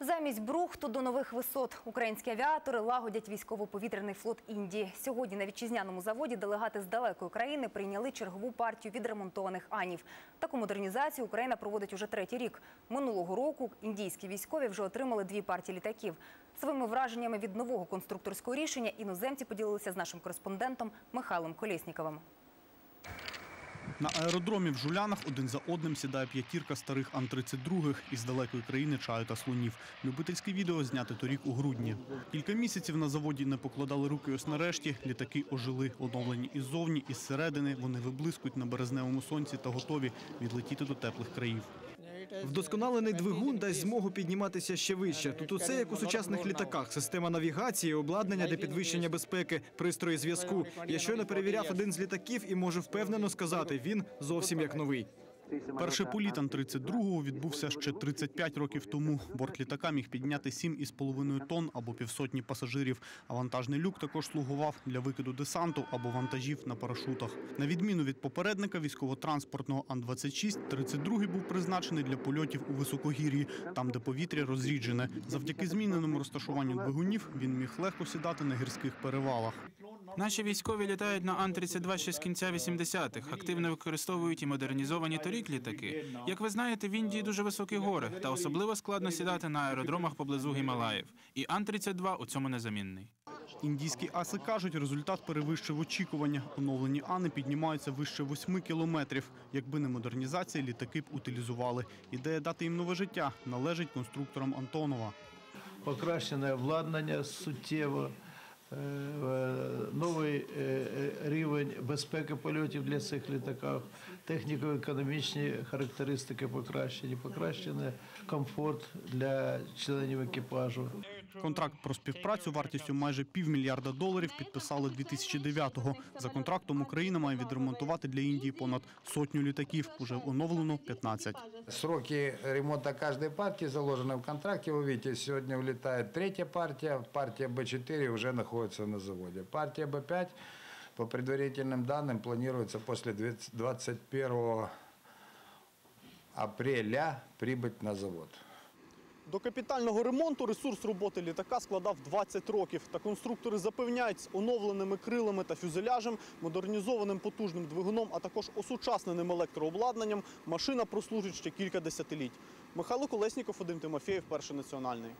Замість брухту до нових висот українські авіатори лагодять військово-повітряний флот Індії. Сьогодні на вітчизняному заводі делегати з далекої країни прийняли чергову партію відремонтованих анів. Таку модернізацію Україна проводить уже третій рік. Минулого року індійські військові вже отримали дві партії літаків. Своїми враженнями від нового конструкторського рішення іноземці поділилися з нашим кореспондентом Михайлом Колєсніковим. На аеродромі в Жулянах один за одним сідає п'ятірка старих Ан-32 із далекої країни чаю та слонів. Любительське відео зняте торік у грудні. Кілька місяців на заводі не покладали руки. Ось нарешті літаки ожили, оновлені іззовні, із середини. Вони виблискують на березневому сонці та готові відлетіти до теплих країв. Вдосконалений двигун дасть змогу підніматися ще вище. Тут усе як у сучасних літаках: система навігації, обладнання для підвищення безпеки, пристрої зв'язку. Я щойно перевіряв один з літаків і можу впевнено сказати, він зовсім як новий. Перший політ Ан-32 відбувся ще 35 років тому. Борт літака міг підняти 7,5 тонн або півсотні пасажирів. А вантажний люк також слугував для викиду десанту або вантажів на парашутах. На відміну від попередника військово-транспортного Ан-26, 32 був призначений для польотів у високогір'ї, там, де повітря розріджене. Завдяки зміненому розташуванню двигунів він міг легко сідати на гірських перевалах. Наші військові літають на Ан-32 ще з кінця 80-х, активно використовують і модернізовані торік літаки. Як ви знаєте, в Індії дуже високі гори, та особливо складно сідати на аеродромах поблизу Гімалаїв. І Ан-32 у цьому незамінний. Індійські аси кажуть, результат перевищив очікування. Оновлені ани піднімаються вище 8 кілометрів. Якби не модернізація, літаки б утилізували. Ідея дати їм нове життя належить конструкторам Антонова. покращене обладнання суттєво, новий е, е, рівень безпеки польотів для цих літаків, техніко-економічні характеристики покращені, покращений комфорт для членів екіпажу. Контракт про співпрацю вартістю майже півмільярда доларів підписали 2009-го. За контрактом Україна має відремонтувати для Індії понад сотню літаків. Уже оновлено 15. Сроки ремонта каждой партии заложены в контракте. Вы видите, сегодня улетает третья партия, партия Б4 уже находится на заводе. Партия Б5, по предварительным данным, планируется после 21 апреля прибыть на завод. До капітального ремонту ресурс роботи літака складав 20 років. Та конструктори запевняють, з оновленими крилами та фюзеляжем, модернізованим потужним двигуном, а також осучасненим електрообладнанням машина прослужить ще кілька десятиліть. Михайло Колесніков, Вадим Тимофєєв, перший національний.